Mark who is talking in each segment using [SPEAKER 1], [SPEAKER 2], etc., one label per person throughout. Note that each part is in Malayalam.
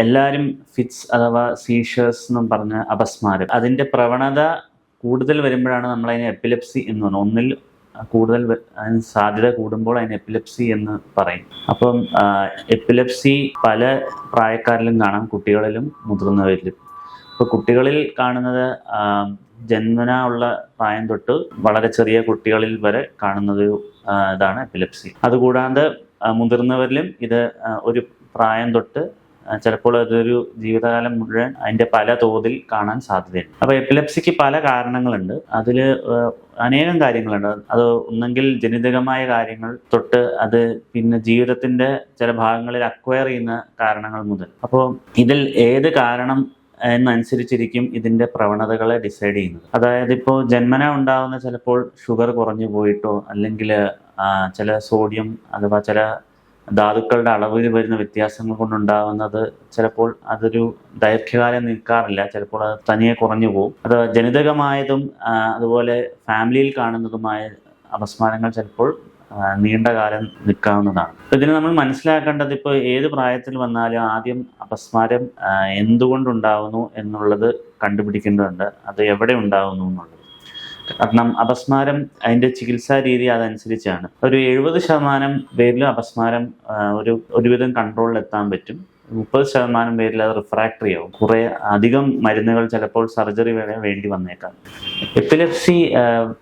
[SPEAKER 1] എല്ലാവരും ഫിറ്റ്സ് അഥവാ സീഷേഴ്സ് എന്നും പറഞ്ഞ അപസ്മാരം. അതിന്റെ പ്രവണത കൂടുതൽ വരുമ്പോഴാണ് നമ്മൾ അതിനെ എപ്പിലെപ്സി എന്ന് പറയുന്നത് ഒന്നിൽ കൂടുതൽ സാധ്യത കൂടുമ്പോൾ അതിന് എപ്പിലെപ്സി എന്ന് പറയും. അപ്പം എപ്പിലെപ്സി പല പ്രായക്കാരിലും കാണാം കുട്ടികളിലും മുതിർന്നവരിലും. ഇപ്പോൾ കുട്ടികളിൽ കാണുന്നത് ജന്മന ഉള്ള പ്രായം തൊട്ട് വളരെ ചെറിയ കുട്ടികളിൽ വരെ കാണുന്നത് ഇതാണ് എപ്പിലെപ്സി അതുകൂടാതെ മുതിർന്നവരിലും ഇത് ഒരു പ്രായം തൊട്ട് ചിലപ്പോൾ അതൊരു ജീവിതകാലം മുഴുവൻ അതിന്റെ പല തോതിൽ കാണാൻ സാധ്യതയുണ്ട്. അപ്പോൾ എപ്പിലെപ്സിക്ക് പല കാരണങ്ങളുണ്ട്. അതിൽ അനേകം കാര്യങ്ങളുണ്ട്. അത് ഒന്നെങ്കിൽ ജനിതകമായ കാര്യങ്ങൾ തൊട്ട് അത് പിന്നെ ജീവിതത്തിന്റെ ചില ഭാഗങ്ങളിൽ അക്വയർ ചെയ്യുന്ന കാരണങ്ങൾ മുതൽ. അപ്പോൾ ഇതിൽ ഏത് കാരണം എന്നനുസരിച്ചിരിക്കും ഇതിന്റെ പ്രവണതകളെ ഡിസൈഡ് ചെയ്യുന്നത്. അതായത് ഇപ്പോൾ ജന്മന ഉണ്ടാകുന്ന ചിലപ്പോൾ ഷുഗർ കുറഞ്ഞു പോയിട്ടോ അല്ലെങ്കിൽ ചില സോഡിയം അഥവാ ചില ധാതുക്കളുടെ അളവിൽ വരുന്ന വ്യത്യാസങ്ങൾ കൊണ്ടുണ്ടാവുന്നത് ചിലപ്പോൾ അതൊരു ദൈർഘ്യകാലം നിൽക്കാറില്ല. ചിലപ്പോൾ അത് തനിയെ കുറഞ്ഞു പോകും അത് ജനിതകമായതും അതുപോലെ ഫാമിലിയിൽ കാണുന്നതുമായ അപസ്മാരങ്ങൾ ചിലപ്പോൾ നീണ്ട കാലം നിൽക്കാവുന്നതാണ്. ഇതിന് നമ്മൾ മനസ്സിലാക്കേണ്ടത് ഇപ്പോൾ ഏത് പ്രായത്തിൽ വന്നാലും ആദ്യം അപസ്മാരം എന്തുകൊണ്ടുണ്ടാവുന്നു എന്നുള്ളത് കണ്ടുപിടിക്കേണ്ടതുണ്ട്. അത് എവിടെ ഉണ്ടാവുന്നു എന്നുള്ളത്. കാരണം അപസ്മാരം അതിന്റെ ചികിത്സാ രീതി അതനുസരിച്ചാണ്. ഒരു എഴുപത് ശതമാനം പേരിലും അപസ്മാരം ഒരു ഒരുവിധം കൺട്രോളിൽ എത്താൻ പറ്റും. മുപ്പത് ശതമാനം പേരിൽ അത് റിഫ്രാക്ടറി ആവും. കുറെ അധികം മരുന്നുകൾ ചിലപ്പോൾ സർജറി വരെ വേണ്ടി വന്നേക്കാം. എപ്പിലെപ്സി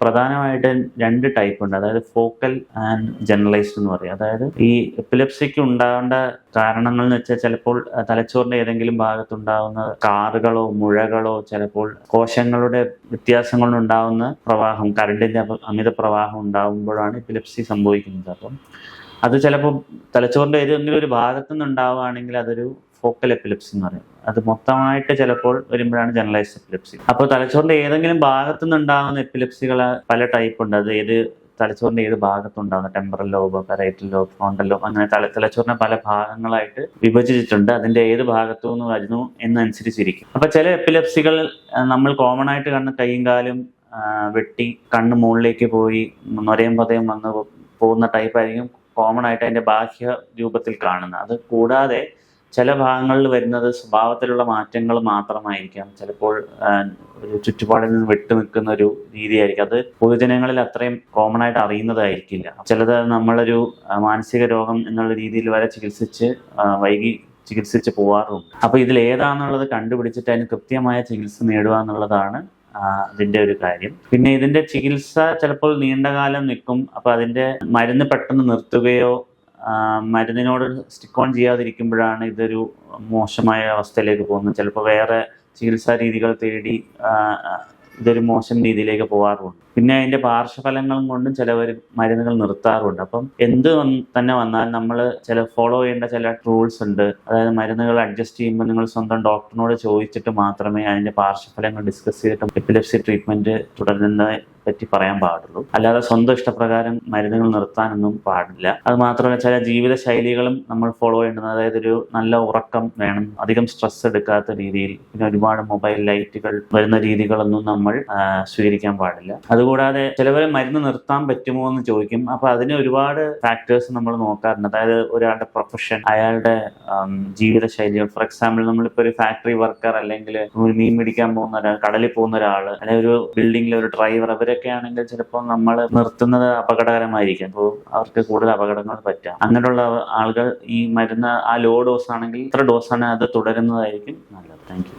[SPEAKER 1] പ്രധാനമായിട്ട് രണ്ട് ടൈപ്പ് ഉണ്ട്. അതായത് ഫോക്കൽ ആൻഡ് ജനറലൈസ്ഡ് എന്ന് പറയും. അതായത് ഈ എപ്പിലെപ്സിക്ക് ഉണ്ടാകേണ്ട കാരണങ്ങൾ എന്ന് വെച്ചാൽ ചിലപ്പോൾ തലച്ചോറിന്റെ ഏതെങ്കിലും ഭാഗത്തുണ്ടാവുന്ന കാറുകളോ മുഴകളോ ചിലപ്പോൾ കോശങ്ങളുടെ വ്യത്യാസങ്ങളുണ്ടാവുന്ന പ്രവാഹം കറണ്ടിന്റെ അമിത പ്രവാഹം ഉണ്ടാകുമ്പോഴാണ് എപ്പിലെപ്സി സംഭവിക്കുന്നത്. അപ്പം അത് ചിലപ്പോൾ തലച്ചോറിന്റെ ഏതെങ്കിലും ഒരു ഭാഗത്തു നിന്നുണ്ടാവുകയാണെങ്കിൽ അതൊരു ഫോക്കൽ എപ്പിലെപ്സി എന്ന് പറയും. അത് മൊത്തമായിട്ട് ചിലപ്പോൾ വരുമ്പോഴാണ് ജനറലൈസ്ഡ് എപ്പിലിപ്സി അപ്പോൾ തലച്ചോറിന്റെ ഏതെങ്കിലും ഭാഗത്തു നിന്നുണ്ടാകുന്ന എപ്പിലെപ്സികൾ പല ടൈപ്പ് ഉണ്ട്. അത് ഏത് തലച്ചോറിന്റെ ഏത് ഭാഗത്തുണ്ടാകുന്ന temporal lobe parietal lobe frontal lobe അങ്ങനെ തല തലച്ചോറിനെ പല ഭാഗങ്ങളായിട്ട് വിഭജിച്ചിട്ടുണ്ട്. അതിന്റെ ഏത് ഭാഗത്തു നിന്ന് വരുന്നു എന്നനുസരിച്ചിരിക്കും. അപ്പോൾ ചില എപ്പിലെപ്സികൾ നമ്മൾ കോമൺ ആയിട്ട് കാണുന്ന കൈയും കാലും വെട്ടി കണ്ണ് മുകളിലേക്ക് പോയി നൊരയും പതയും വന്ന് പോകുന്ന ടൈപ്പ് ആയിരിക്കും. കോമൺ ആയിട്ട് അതിന്റെ ബാഹ്യ രൂപത്തിൽ കാണുന്നത്. അത് കൂടാതെ ചില ഭാഗങ്ങളിൽ വരുന്നത് സ്വഭാവത്തിലുള്ള മാറ്റങ്ങൾ മാത്രമായിരിക്കാം. ചിലപ്പോൾ ഒരു ചുറ്റുപാടിൽ നിന്ന് വിട്ടു നിൽക്കുന്ന ഒരു രീതിയായിരിക്കും. അത് പൊതുജനങ്ങളിൽ അത്രയും കോമൺ ആയിട്ട് അറിയുന്നതായിരിക്കില്ല. ചിലത് നമ്മളൊരു മാനസിക രോഗം എന്നുള്ള രീതിയിൽ വരെ ചികിത്സിച്ച് വൈകി ചികിത്സിച്ച് പോവാറുണ്ട്. അപ്പൊ ഇതിൽ ഏതാണെന്നുള്ളത് കണ്ടുപിടിച്ചിട്ട് അതിന് കൃത്യമായ ചികിത്സ നേടുക എന്നുള്ളതാണ് ആ, ഇതിന്റെ ഒരു കാര്യം. പിന്നെ ഇതിന്റെ ചികിത്സ ചിലപ്പോൾ നീണ്ടകാലം നിൽക്കും. അപ്പൊ അതിന്റെ മരുന്ന് പെട്ടെന്ന് നിർത്തുകയോ മരുന്നിനോട് സ്റ്റിക്ക് ഓൺ ചെയ്യാതിരിക്കുമ്പോഴാണ് ഇതൊരു മോശമായ അവസ്ഥയിലേക്ക് പോകുന്നത്. ചിലപ്പോൾ വേറെ ചികിത്സാ രീതികൾ തേടി ഇതൊരു മോശം രീതിയിലേക്ക് പോകാറുണ്ട് പിന്നെ അതിന്റെ പാർശ്വഫലങ്ങളും കൊണ്ടും ചിലവർ മരുന്നുകൾ നിർത്താറുണ്ട്. അപ്പം എന്ത് തന്നെ വന്നാൽ നമ്മൾ ചില ഫോളോ ചെയ്യേണ്ട ചില റൂൾസ് ഉണ്ട്. അതായത് മരുന്നുകൾ അഡ്ജസ്റ്റ് ചെയ്യുമ്പോൾ നിങ്ങൾ സ്വന്തം ഡോക്ടറിനോട് ചോദിച്ചിട്ട് മാത്രമേ അതിന്റെ പാർശ്വഫലങ്ങൾ ഡിസ്കസ് ചെയ്തിട്ട് എപ്പിലെപ്സി ട്രീറ്റ്മെന്റ് തുടരുന്നതിനെ പറ്റി പറയാൻ പാടുള്ളൂ. അല്ലാതെ സ്വന്തം ഇഷ്ടപ്രകാരം മരുന്നുകൾ നിർത്താനൊന്നും പാടില്ല. അത് മാത്രമല്ല ചില ജീവിത ശൈലികളും നമ്മൾ ഫോളോ ചെയ്യേണ്ടത് അതായത് ഒരു നല്ല ഉറക്കം വേണം. അധികം സ്ട്രെസ് എടുക്കാത്ത രീതിയിൽ. പിന്നെ ഒരുപാട് മൊബൈൽ ലൈറ്റുകൾ വരുന്ന രീതികളൊന്നും നമ്മൾ സ്വീകരിക്കാൻ പാടില്ല. അതുകൂടാതെ ചിലവരെ മരുന്ന് നിർത്താൻ പറ്റുമോ എന്ന് ചോദിക്കും. അപ്പൊ അതിന് ഒരുപാട് ഫാക്ടേഴ്സ് നമ്മൾ നോക്കാറുണ്ട്. അതായത് ഒരാളുടെ പ്രൊഫഷൻ അയാളുടെ ജീവിത ശൈലികൾ ഫോർ എക്സാമ്പിൾ നമ്മളിപ്പോ ഒരു ഫാക്ടറി വർക്കർ അല്ലെങ്കിൽ ഒരു മീൻ പിടിക്കാൻ പോകുന്ന ഒരാൾ കടലിൽ പോകുന്ന ഒരാൾ അല്ലെങ്കിൽ ഒരു ബിൽഡിംഗിലെ ഒരു ഡ്രൈവർ അവരൊക്കെ ആണെങ്കിൽ ചിലപ്പോൾ നമ്മൾ നിർത്തുന്നത് അപകടകരമായിരിക്കും. അപ്പോൾ അവർക്ക് കൂടുതൽ അപകടങ്ങൾ പറ്റാം. അങ്ങനെയുള്ള ആളുകൾ ഈ മരുന്ന് ആ ലോ ഡോസ് ആണെങ്കിൽ ഇത്ര ഡോസ് ആണ് അത് തുടരുന്നതായിരിക്കും നല്ലത്. താങ്ക്